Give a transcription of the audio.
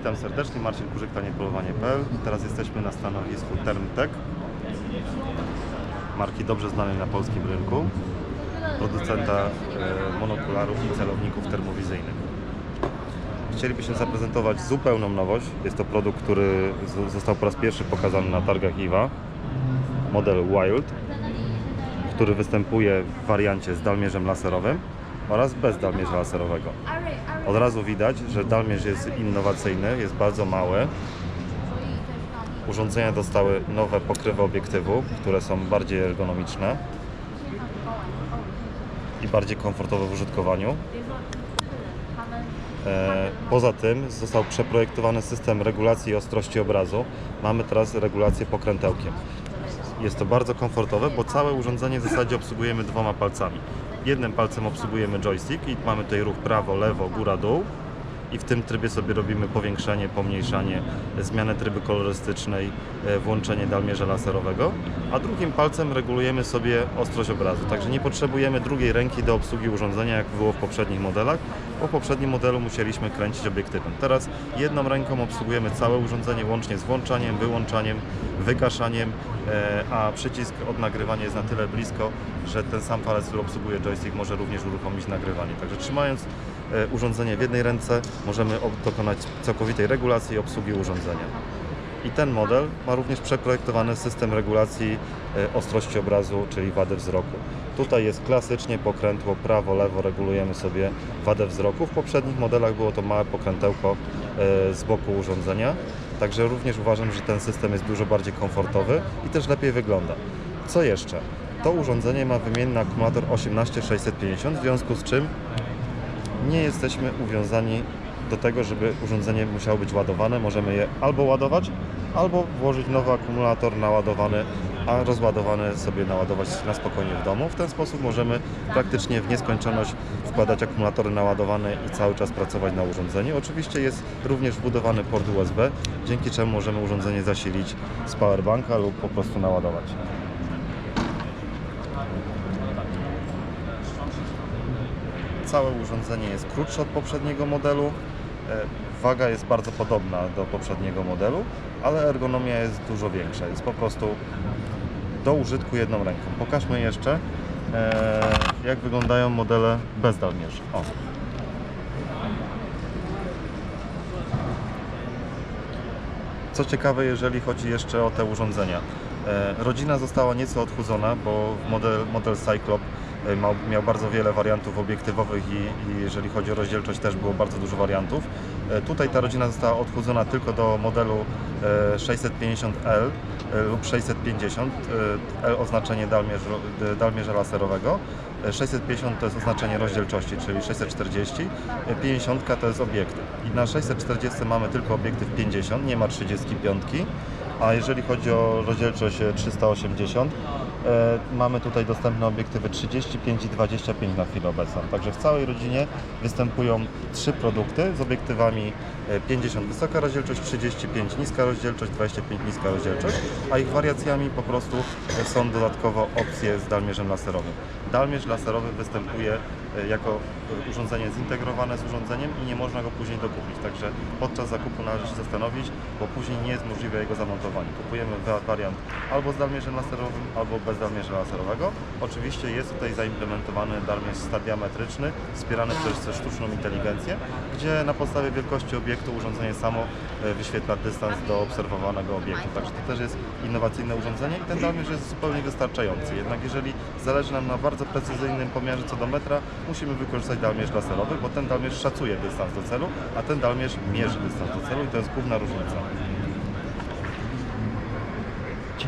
Witam serdecznie, Marcin Kurzyk, taniepolowanie.pl. Teraz jesteśmy na stanowisku Termtech, marki dobrze znanej na polskim rynku, producenta e, monokularów i celowników termowizyjnych. Chcielibyśmy zaprezentować zupełną nowość. Jest to produkt, który został po raz pierwszy pokazany na targach IWA, model Wild, który występuje w wariancie z dalmierzem laserowym oraz bez dalmierza laserowego. Od razu widać, że dalmierz jest innowacyjny, jest bardzo mały. Urządzenia dostały nowe pokrywy obiektywu, które są bardziej ergonomiczne i bardziej komfortowe w użytkowaniu. E, Poza tym został przeprojektowany system regulacji ostrości obrazu. Mamy teraz regulację pokrętełkiem. Jest to bardzo komfortowe, bo całe urządzenie w zasadzie obsługujemy dwoma palcami. Jednym palcem obsługujemy joystick i mamy tutaj ruch prawo, lewo, góra, dół. I w tym trybie sobie robimy powiększanie, pomniejszanie, zmianę tryby kolorystycznej, e, włączenie dalmierza laserowego, a drugim palcem regulujemy sobie ostrość obrazu. Także nie potrzebujemy drugiej ręki do obsługi urządzenia, jak było w poprzednich modelach, bo w poprzednim modelu musieliśmy kręcić obiektywem. Teraz jedną ręką obsługujemy całe urządzenie łącznie z włączaniem, wyłączaniem, wygaszaniem, e, a przycisk od nagrywania jest na tyle blisko, że ten sam palec, który obsługuje joystick, może również uruchomić nagrywanie. Także trzymając urządzenie w jednej ręce, możemy dokonać całkowitej regulacji i obsługi urządzenia. I ten model ma również przeprojektowany system regulacji e, ostrości obrazu, czyli wadę wzroku. Tutaj jest klasycznie pokrętło prawo, lewo, regulujemy sobie wadę wzroku. W poprzednich modelach było to małe pokrętełko e, z boku urządzenia. Także również uważam, że ten system jest dużo bardziej komfortowy i też lepiej wygląda. Co jeszcze? To urządzenie ma wymienny akumulator 18650, w związku z czym nie jesteśmy uwiązani do tego, żeby urządzenie musiało być ładowane. Możemy je albo ładować, albo włożyć nowy akumulator naładowany, a rozładowany sobie naładować na spokojnie w domu. W ten sposób możemy praktycznie w nieskończoność wkładać akumulatory naładowane i cały czas pracować na urządzeniu. Oczywiście jest również wbudowany port USB, dzięki czemu możemy urządzenie zasilić z powerbanka lub po prostu naładować. Całe urządzenie jest krótsze od poprzedniego modelu. E, Waga jest bardzo podobna do poprzedniego modelu, ale ergonomia jest dużo większa. Jest po prostu do użytku jedną ręką. Pokażmy jeszcze, e, jak wyglądają modele bez dalmierzy. O. Co ciekawe, jeżeli chodzi jeszcze o te urządzenia. E, Rodzina została nieco odchudzona, bo model, model Cyclop miał, miał bardzo wiele wariantów obiektywowych i, i jeżeli chodzi o rozdzielczość też było bardzo dużo wariantów. E, Tutaj ta rodzina została odchudzona tylko do modelu e, 650L e, lub 650. e, L oznaczenie dalmierz, dalmierza laserowego. E, 650 to jest oznaczenie rozdzielczości, czyli 640. e, 50 to jest obiektyw. I na 640 mamy tylko obiektyw 50, nie ma 35. A jeżeli chodzi o rozdzielczość e, 380, e, mamy tutaj dostępne obiektywy 35 i 25 na chwilę obecną. Także w całej rodzinie występują trzy produkty z obiektywami e, 50 wysoka rozdzielczość, 35 niska rozdzielczość, 25 niska rozdzielczość, a ich wariacjami po prostu e, są dodatkowo opcje z dalmierzem laserowym. Dalmierz laserowy występuje e, jako e, urządzenie zintegrowane z urządzeniem i nie można go później dokupić. Także podczas zakupu należy się zastanowić, bo później nie jest możliwe jego zamontowanie. Kupujemy wa- wariant albo z dalmierzem laserowym, albo bez dalmierza laserowego. Oczywiście jest tutaj zaimplementowany dalmierz stadiametryczny, wspierany przez sztuczną inteligencję, gdzie na podstawie wielkości obiektu urządzenie samo e, wyświetla dystans do obserwowanego obiektu. Także to też jest innowacyjne urządzenie i ten dalmierz jest zupełnie wystarczający. Jednak jeżeli zależy nam na bardzo precyzyjnym pomiarze co do metra, musimy wykorzystać dalmierz laserowy, bo ten dalmierz szacuje dystans do celu, a ten dalmierz mierzy dystans do celu i to jest główna różnica.